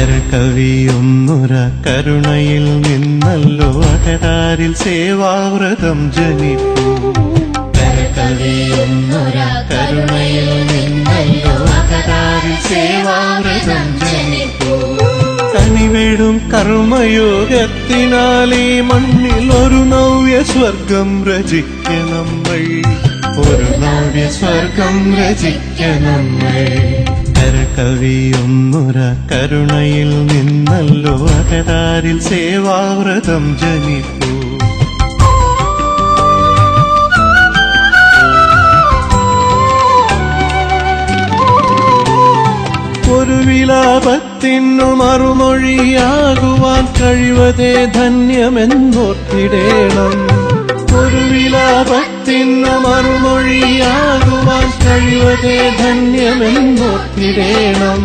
കരകവിയൊന്നുര കരുണയിൽ നിന്നല്ലോ അകരാരിൽ സേവാവ്രതം ജനിപ്പൂ. കരകവിയൊന്നുര കരുണയിൽ നിന്നല്ലോ അകരാരിൽ സേവാവ്രതം ജനിപ്പൂ. കനിവേടും കർമ്മയോഗത്തിനാൽ ഈ മണ്ണിൽ ഒരു നവ്യ സ്വർഗം രചിക്ക നമ്മൾ ഒരു നവ്യ സ്വർഗം രചിക്ക നമ്മൾ കരകവിയൊന്നുര കരുണയിൽ നിന്നല്ലോ അകരാരിൽ സേവാവ്രതം ജനിപ്പൂ ഒരു വിലാപത്തിനു മറുമൊഴിയാകുവാൻ കഴിവതേ ധന്യമെന്നോർത്തിടേണം. ഒരു വിലാപത്തിനു മറുമൊഴിയാകുവാൻ കഴിവതേ ധന്യമെന്നോർത്തിടേണം